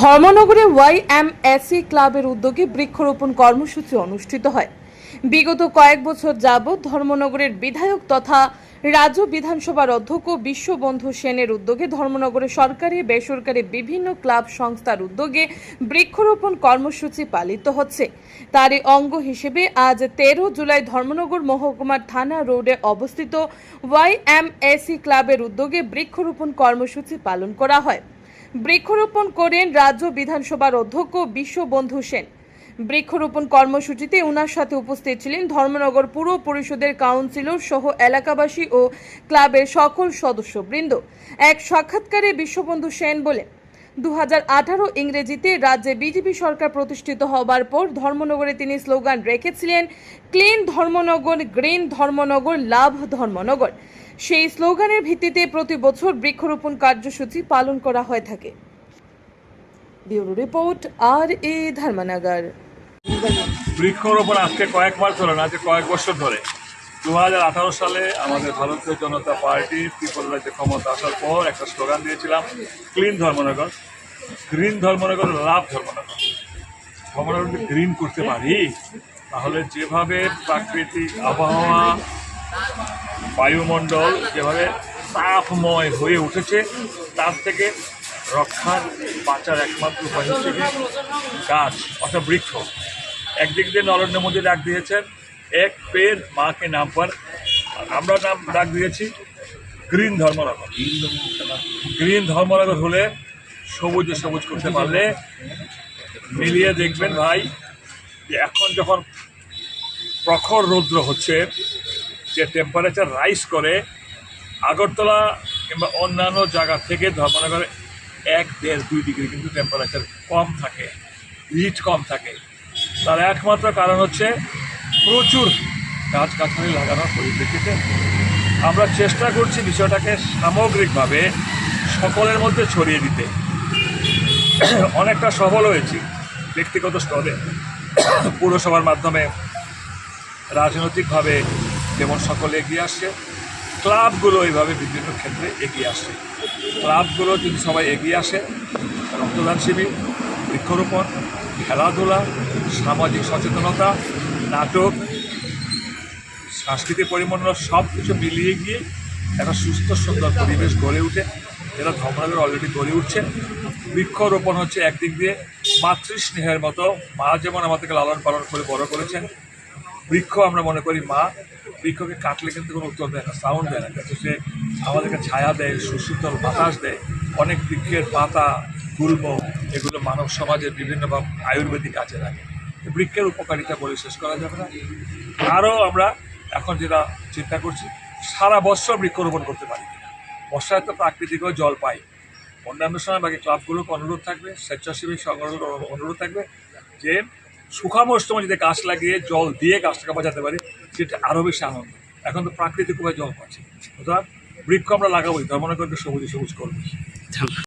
ধর্মনগরে Y M AC ক্লাবের উদ্যোগে বৃক্ষরোপণ কর্মসূচি অনুষ্ঠিত হয়। বিগত কয়েক বছর যাবৎ ধর্মনগরের বিধায়ক তথা রাজ্য বিধানসভার অধ্যক্ষ বিশ্ববন্ধু সেনের উদ্যোগে ধর্মনগরে সরকারি, বেসরকারি বিভিন্ন ক্লাব সংস্থার উদ্যোগে বৃক্ষরোপণ কর্মসূচি পালিত হচ্ছে। তারই অঙ্গ হিসেবে আজ তেরো জুলাই ধর্মনগর মহকুমার থানা রোডে অবস্থিত ওয়াই এম এসি ক্লাবের উদ্যোগে বৃক্ষরোপণ কর্মসূচি পালন করা হয়। বৃক্ষরোপণ করেন রাজ্য বিধানসভার অধ্যক্ষ বিশ্ববন্ধু সেন। বৃক্ষরোপণ কর্মসূচিতে উনার সাথে উপস্থিত ছিলেন ধর্মনগর পুর পরিষদের কাউন্সিলর সহ এলাকাবাসী ও ক্লাবের সকল সদস্যবৃন্দ। এক সাক্ষাৎকারে বিশ্ববন্ধু সেন বলেন দু হাজার আঠারো ইংরেজিতে রাজ্যে বিজেপি সরকার প্রতিষ্ঠিত হবার পর ধর্মনগরে তিনি স্লোগান রেখেছিলেন, clean Dharmanagar, green Dharmanagar, love Dharmanagar. সেই স্লোগানের ভিত্তিতে প্রতি বছর বৃক্ষরোপণ কার্যসূচি পালন করা হয়ে থাকে। ব্যুরো রিপোর্ট, আর এ ধর্মনগর। বৃক্ষরোপণ আজকে কয়েক মাস ধরে না, আজকে কয়েক বছর ধরে। দুই হাজার আঠারো সালে আমাদের ভারতীয় জনতা পার্টি ত্রিপুরা রাজ্যে ক্ষমতা আসার পর একটা স্লোগান দিয়েছিলাম clean Dharmanagar green Dharmanagar love Dharmanagar Dharmanagar যদি গ্রিন করতে পারি, তাহলে যেভাবে প্রাকৃতিক আবহাওয়া বায়ুমণ্ডল যেভাবে তাপময় হয়ে উঠেছে, তার থেকে রক্ষার বাঁচার একমাত্র উপায় হচ্ছে গাছ, অর্থাৎ বৃক্ষ। একদিক দিয়ে নরেন্দ্র মোদী ডাক দিয়েছেন, এক পের মাকে নাম পর। আমরা নাম ডাক দিয়েছি গ্রিন ধর্মনগর। গ্রিন ধর্মনগর হলে সবুজে সবুজ করতে পারলে মিলিয়ে দেখবেন ভাই, এখন যখন প্রখর রৌদ্র হচ্ছে যে টেম্পারেচার রাইজ করে, আগরতলা কিংবা অন্যান্য জায়গা থেকে মনে করে এক দেড় দুই ডিগ্রি কিন্তু টেম্পারেচার কম থাকে হিট কম থাকে। তার একমাত্র কারণ হচ্ছে প্রচুর গাছগাছালি লাগানোর পরিপ্রেক্ষিতে। আমরা চেষ্টা করছি বিষয়টাকে সামগ্রিকভাবে সকলের মধ্যে ছড়িয়ে দিতে। অনেকটা সফল হয়েছি ব্যক্তিগত স্তরে। পুরসভার মাধ্যমে, রাজনৈতিকভাবে যেমন সকলে এগিয়ে আসছে ক্লাবগুলো এইভাবে বিভিন্ন ক্ষেত্রে এগিয়ে আসছে ক্লাবগুলো যদি সবাই এগিয়ে আসে, রক্তদান শিবির, বৃক্ষরোপণ, খেলাধুলা, সামাজিক সচেতনতা, নাটক, সাংস্কৃতিক পরিমণ্ডল সব কিছু মিলিয়ে গিয়ে একটা সুস্থ, সুন্দর পরিবেশ গড়ে উঠে। যেটা ধর্মনগর অলরেডি গড়ে উঠছে, বৃক্ষরোপণ হচ্ছে একদিক দিয়ে। মাতৃস্নেহের মতো, মা যেমন আমাদেরকে লালন পালন করে বড় করেছেন বৃক্ষ আমরা মনে করি মা। বৃক্ষকে কাটলে কিন্তু কোনো উত্তর দেয় না সাউন্ড দেয় না। কিন্তু সে আমাদেরকে ছায়া দেয়, সুশীতল বাতাস দেয়। অনেক বৃক্ষের পাতা গুল্ম এগুলো মানব সমাজের বিভিন্নভাবে আয়ুর্বেদিক কাজে লাগে। বৃক্ষের উপকারিতা বলে শেষ করা যাবে না। আরও আমরা এখন যেটা চিন্তা করছি, সারা বছর বৃক্ষরোপণ করতে পারি বর্ষায় তো প্রাকৃতিকও জল পাই। অন্যান্য সময় বাকি ক্লাবগুলোকে অনুরোধ থাকবে, স্বেচ্ছাসেবী সংগঠনের অনুরোধ থাকবে যে শুকা সময় যদি গাছ লাগিয়ে জল দিয়ে গাছটাকে বাঁচাতে পারি, সেটা আরও বেশি আনন্দ। এখন তো প্রাকৃতিক উপায় জল পাচ্ছি। অর্থাৎ বৃক্ষ আমরা লাগাবোই, তার মনে করবে সবুজ সবুজ করব